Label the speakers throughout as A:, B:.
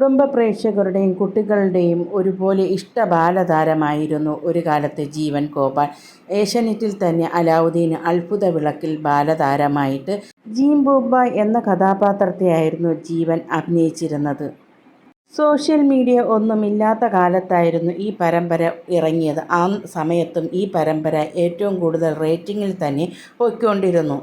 A: കുടുംബ പ്രേക്ഷകരുടെയും കുട്ടികളുടെയും ഒരുപോലെ ഇഷ്ട ബാലതാരമായിരുന്നു ഒരു കാലത്തെ ജീവൻ ഗോപാൽ. ഏഷ്യാനെറ്റിൽ തന്നെ അലാവുദ്ദീൻ അത്ഭുത വിളക്കിൽ ബാലതാരമായിട്ട് ജീംബൂബ എന്ന കഥാപാത്രത്തെയായിരുന്നു ജീവൻ അഭിനയിച്ചിരുന്നത്. സോഷ്യൽ മീഡിയ ഒന്നുമില്ലാത്ത കാലത്തായിരുന്നു ഈ പരമ്പര ഇറങ്ങിയത്. ആ സമയത്തും ഈ പരമ്പര ഏറ്റവും കൂടുതൽ റേറ്റിംഗിൽ തന്നെ പൊയ്ക്കൊണ്ടിരുന്നു.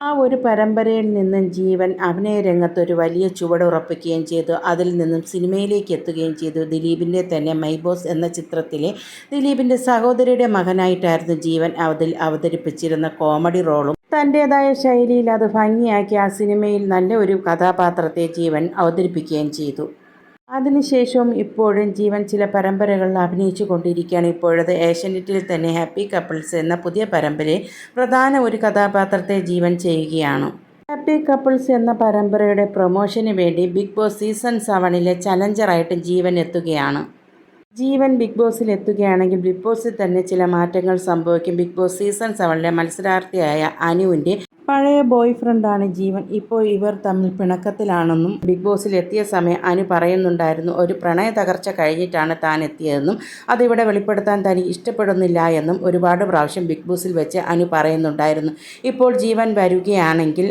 A: ആ ഒരു പരമ്പരയിൽ നിന്നും ജീവൻ അഭിനയ രംഗത്ത് ഒരു വലിയ ചുവട് ഉറപ്പിക്കുകയും ചെയ്തു. അതിൽ നിന്നും സിനിമയിലേക്ക് എത്തുകയും ചെയ്തു. ദിലീപിന്റെ തന്നെ മൈ ബോസ് എന്ന ചിത്രത്തിലെ ദിലീപിന്റെ സഹോദരിയുടെ മകനായിട്ടായിരുന്നു ജീവൻ അതിൽ അവതരിപ്പിച്ചിരുന്ന കോമഡി റോളും. തന്റേതായ ശൈലിയിൽ അത് ഭംഗിയാക്കി ആ സിനിമയിൽ നല്ല ഒരു കഥാപാത്രത്തെ ജീവൻ അവതരിപ്പിക്കുകയും ചെയ്തു. അതിനുശേഷവും ഇപ്പോഴും ജീവൻ ചില പരമ്പരകളിൽ അഭിനയിച്ചു കൊണ്ടിരിക്കുകയാണ്. ഇപ്പോഴത് ഏഷ്യനെറ്റിൽ തന്നെ ഹാപ്പി കപ്പിൾസ് എന്ന പുതിയ പരമ്പരയിൽ പ്രധാന ഒരു കഥാപാത്രത്തെ ജീവൻ ചെയ്യുകയാണ്. ഹാപ്പി കപ്പിൾസ് എന്ന പരമ്പരയുടെ പ്രൊമോഷന് വേണ്ടി ബിഗ് ബോസ് സീസൺ സെവനിലെ ചലഞ്ചറായിട്ട് ജീവൻ എത്തുകയാണ്. ജീവൻ ബിഗ് ബോസിൽ എത്തുകയാണെങ്കിൽ ബിഗ് ബോസിൽ തന്നെ ചില മാറ്റങ്ങൾ സംഭവിക്കും. ബിഗ് ബോസ് സീസൺ സെവനിലെ മത്സരാർത്ഥിയായ അനുവിന്റെ പഴയ ബോയ് ഫ്രണ്ടാണ് ജീവൻ. ഇപ്പോൾ ഇവർ തമ്മിൽ പിണക്കത്തിലാണെന്നും ബിഗ് ബോസിൽ എത്തിയ സമയം അനു പറയുന്നുണ്ടായിരുന്നു ഒരു പ്രണയ തകർച്ച കഴിഞ്ഞിട്ടാണ് താൻ എത്തിയതെന്നും അതിവിടെ വെളിപ്പെടുത്താൻ തനിക്ക് ഇഷ്ടപ്പെടുന്നില്ല എന്നും ഒരുപാട് പ്രാവശ്യം ബിഗ് ബോസിൽ വെച്ച് അനു പറയുന്നുണ്ടായിരുന്നു. ഇപ്പോൾ ജീവൻ വരികയാണെങ്കിൽ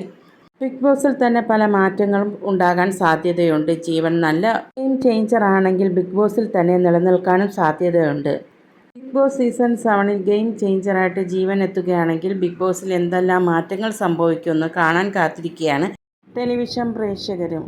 A: ബിഗ് ബോസിൽ തന്നെ പല മാറ്റങ്ങളും ഉണ്ടാകാൻ സാധ്യതയുണ്ട്. ജീവൻ നല്ല ഗെയിം ചേഞ്ചർ ആണെങ്കിൽ ബിഗ് ബോസിൽ തന്നെ നിലനിൽക്കാനും സാധ്യതയുണ്ട്. ബിഗ് ബോസ് സീസൺ സെവനിൽ ഗെയിം ചേഞ്ചറായിട്ട് ജീവൻ എത്തുകയാണെങ്കിൽ ബിഗ് ബോസിൽ എന്തെല്ലാം മാറ്റങ്ങൾ സംഭവിക്കുമെന്ന് കാണാൻ കാത്തിരിക്കുകയാണ് ടെലിവിഷൻ പ്രേക്ഷകരും.